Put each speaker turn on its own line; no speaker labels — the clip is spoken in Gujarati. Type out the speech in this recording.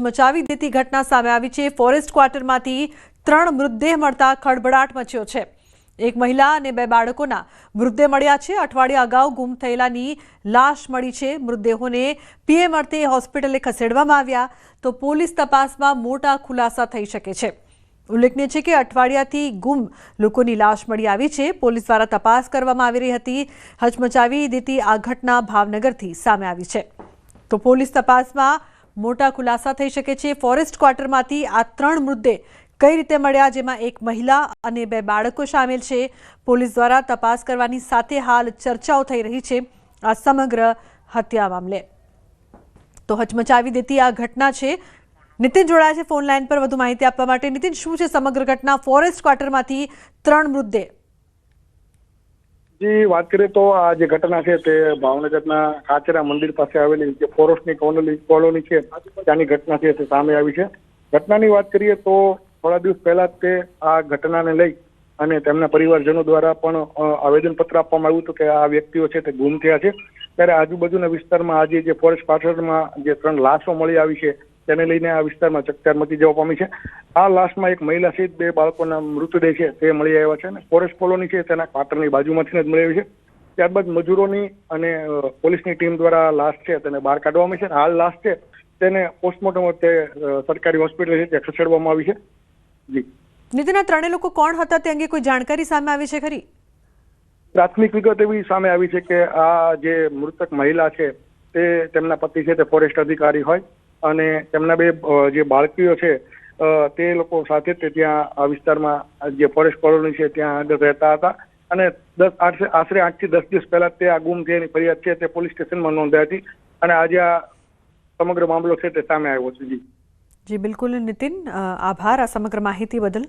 મચાવી દેતી ઘટના સામે આવી છે. ફોરેસ્ટ ક્વાર્ટરમાંથી ત્રણ મૃતદેહ મળતા ખળભળાટ મચ્યો છે. એક મહિલા અને બે બાળકોના મૃતદેહ મળ્યા છે. અઠવાડિયા અગાઉ ગુમ થયેલાની લાશ મળી છે. મૃતદેહોને પીએમ અર્થે હોસ્પિટલે ખસેડવામાં આવ્યા તો પોલીસ તપાસમાં મોટા ખુલાસા થઈ શકે છે. ઉલ્લેખનીય છે કે અઠવાડિયાથી ગુમ લોકોની લાશ મળી આવી છે. પોલીસ દ્વારા તપાસ કરવામાં આવી રહી હતી. હચમચાવી દેતી આ ઘટના ભાવનગરથી સામે આવી છે. તો પોલીસ તપાસમાં મોટા ખુલાસા થઈ શકે છે. ફોરેસ્ટ ક્વાર્ટરમાંથી આ ત્રણ મુદ્દે કઈ રીતે મળ્યા, જેમાં એક મહિલા અને બે બાળકો સામેલ છે. પોલીસ દ્વારા તપાસ કરવાની સાથે હાલ ચર્ચાઓ થઈ રહી છે આ સમગ્ર હત્યા મામલે. તો હચમચાવી દેતી આ ઘટના છે. નીતિન જોડાયા છે ફોન લાઈન પર. વધુ માહિતી આપવા માટે નીતિન, શું છે સમગ્ર ઘટના? ફોરેસ્ટ ક્વાર્ટરમાંથી ત્રણ મૃતદેહ
જી વાત કરીએ તો આ જે ઘટના છે તે ભાવનગરના કાચરા મંદિર પાસે આવેલી જે ફોરેસ્ટની કોલોની છે, ત્યાંની ઘટના છે તે સામે આવી છે. ઘટનાની વાત કરીએ તો થોડા દિવસ પહેલા તે આ ઘટનાને લઈ અને તેમના પરિવારજનો દ્વારા પણ આવેદનપત્ર આપવામાં આવ્યું હતું કે આ વ્યક્તિઓ છે તે ગુમ થયા છે. ત્યારે આજુબાજુના વિસ્તારમાં આજે જે ફોરેસ્ટ પાછળમાં જે ત્રણ લાશો મળી આવી છે તેને લઈને આ વિસ્તારમાં ચકચાર મચી જવા પામી છે. આ લાશમાં એક મહિલા સહિત બે બાળકોના મૃતદેહ છે તે મળી આવ્યા છે અને ફોરેસ્ટ કોલોની છે તેના ક્વાર્ટરની બાજુમાંથી જ મળી આવી છે. ત્યારબાદ મજૂરોની અને પોલીસની ટીમ દ્વારા લાશ છે તેને બહાર કાઢવામાં આવી છે અને હાલ લાશ છે તેને પોસ્ટમોર્ટમ તે સરકારી હોસ્પિટલ છે ત્યાં ખસેડવામાં આવી છે. જી.
નીતિન આ ત્રણેય લોકો કોણ હતા તે અંગે કોઈ જાણકારી સામે આવી છે ખરી?
પ્રાથમિક વિગત એવી સામે આવી છે કે આ જે મૃતક મહિલા છે તે તેમના પતિ છે તે ફોરેસ્ટ અધિકારી હોય. અને તેમના બે જે બાળકીઓ છે તે લોકો સાથે તે ત્યાં, આ વિસ્તારમાં જે ફોરેસ્ટ કોલોની છે, ત્યાં આગળ રહેતા હતા. અને દસ, આઠ, આશરે આઠથી દસ દિવસ પહેલા તે આ ગુમ થયાની ફરિયાદ છે, તે પોલીસ સ્ટેશનમાં નોંધાઈ હતી. અને આજે આ સમગ્ર મામલો છે, તે સામે આવ્યો છે. જી.
જી, બિલકુલ. નીતિન આભાર આ સમગ્ર માહિતી બદલ.